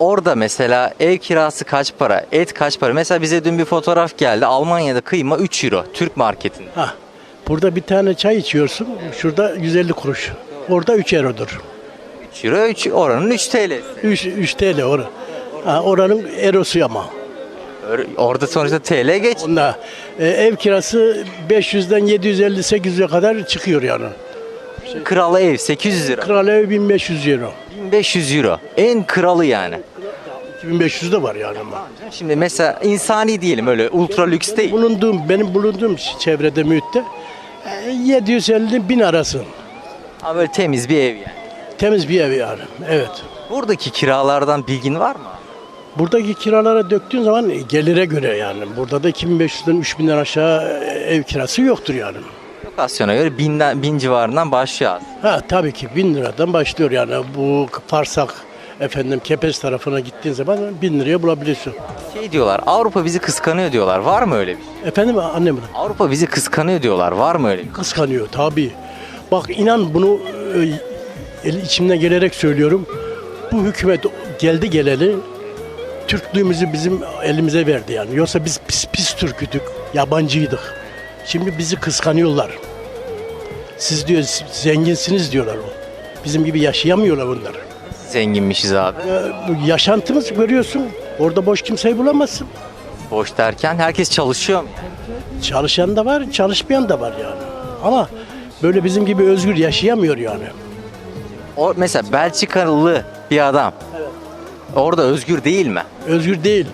Orada mesela ev kirası kaç para, et kaç para? Mesela bize dün bir fotoğraf geldi. Almanya'da kıyma 3 euro Türk marketinde. Ha, burada bir tane çay içiyorsun. Şurada 150 kuruş. Orada 3 eurodur. 3 euro 3, oranın 3 TL. 3, 3 TL orada. Ha, oranın erosu ama. Orada sonuçta TL geç. Onda e, ev kirası 500'den 750-800'e kadar çıkıyor yani. Kralı ev 800 lira. Kral ev 1500 euro. 1500 euro. En kralı yani. 2500 de var yani ama. Şimdi mesela insani diyelim öyle ultra lüks değil. Bulunduğum, benim bulunduğum çevrede mühitte e, 750 bin arası. Ama böyle temiz bir ev yani. Temiz bir ev yani. Evet. Buradaki kiralardan bilgin var mı? Buradaki kiralara döktüğün zaman gelire göre yani. Burada da 2500'den 3000'den aşağı e, ev kirası yoktur yani. Lokasyona göre binden, bin civarından başlıyor. Ha tabii ki 1000 liradan başlıyor yani. Bu Farsak efendim Kepez tarafına gittiğin zaman 1000 liraya bulabiliyorsun. Şey diyorlar Avrupa bizi kıskanıyor diyorlar. Var mı öyle bir şey? Efendim annem Avrupa bizi kıskanıyor diyorlar. Var mı öyle bir şey? kıskanıyor tabii. Bak inan bunu e, içimden gelerek söylüyorum. Bu hükümet geldi geleli Türklüğümüzü bizim elimize verdi yani. Yoksa biz pis pis Türküdük, yabancıydık. Şimdi bizi kıskanıyorlar. Siz diyor zenginsiniz diyorlar o. Bizim gibi yaşayamıyorlar bunlar. Zenginmişiz abi. Bu yaşantımız görüyorsun. Orada boş kimseyi bulamazsın. Boş derken herkes çalışıyor mu? Çalışan da var, çalışmayan da var yani. Ama böyle bizim gibi özgür yaşayamıyor yani. O mesela Belçikalı bir adam. Orada özgür değil mi? Özgür değil.